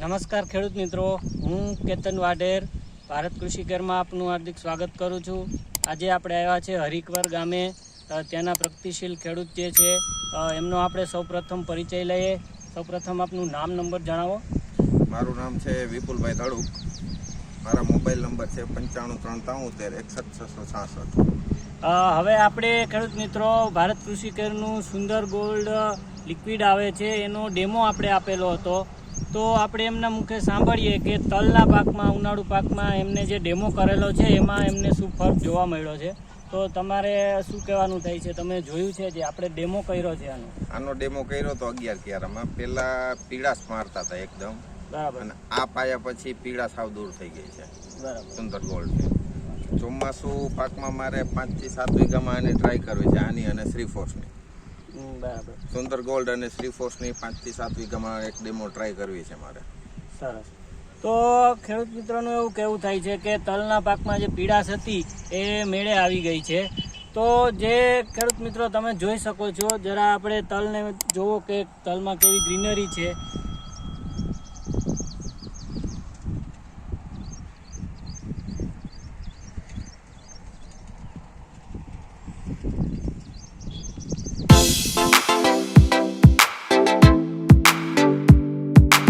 નમસ્કાર ખેડૂત મિત્રો. હું કેતન વાઢેર ભારત કૃષિ કેરમાં આપનું હાર્દિક સ્વાગત કરું છું. આજે આપણે આવ્યા છે હરિકવર ગામે. ત્યાંના પ્રગતિશીલ ખેડૂત જે છે એમનો આપણે સૌપ્રથમ પરિચય લઈએ. સૌપ્રથમ આપનું નામ નંબર જણાવો. મારું નામ છે વિપુલભાઈ ધડુક મારા મોબાઈલ નંબર છે પંચાણું ત્રણ ત્રાણુંતેર એકસઠ છસો છાસઠ. હવે આપણે ખેડૂત મિત્રો ભારત કૃષિ કેરનું સુંદર ગોલ્ડ લિક્વિડ આવે છે. એનો ડેમો આપણે આપેલો હતો. તો આપણે એમના મુખે સાંભળીએ કે તલના પાકમાં ઉનાળુ પાકમાં એમને જે ડેમો કરેલો છે એમાં એમને શું ફરક જોવા મળ્યો છે? તો તમારે શું કહેવાનું થાય છે? તમે જોયું છે જે આપણે ડેમો કર્યો છે આનો? આનો ડેમો કર્યો તો અગિયાર ક્યારામાં. પેલા પીળાશ મારતા હતા એકદમ. બરાબર. અને આ પાયા પછી પીળાશ સાવ દૂર થઈ ગઈ છે. બરાબર. સુંદર ગોલ્ડ છે. ચોમાસું પાકમાં મારે પાંચથી સાત વીઘામાં આને ટ્રાય કરવી છે આની અને શ્રીફોર્સની. બરાબર. સુંદર ગોલ્ડ અને શ્રીફોર્સની પાંચથી સાત વીઘામાં એક ડેમો ટ્રાય કરવી છે મારે. સરસ. તો ખેડૂત મિત્રોનું એવું કહેવું થાય છે કે તલના પાકમાં જે પીડાશ હતી એ મેળે આવી ગઈ છે. તો જે ખેડૂત મિત્રો તમે જોઈ શકો છો જરા આપણે તલને જોવો કે તલમાં કેવી ગ્રીનરી છે.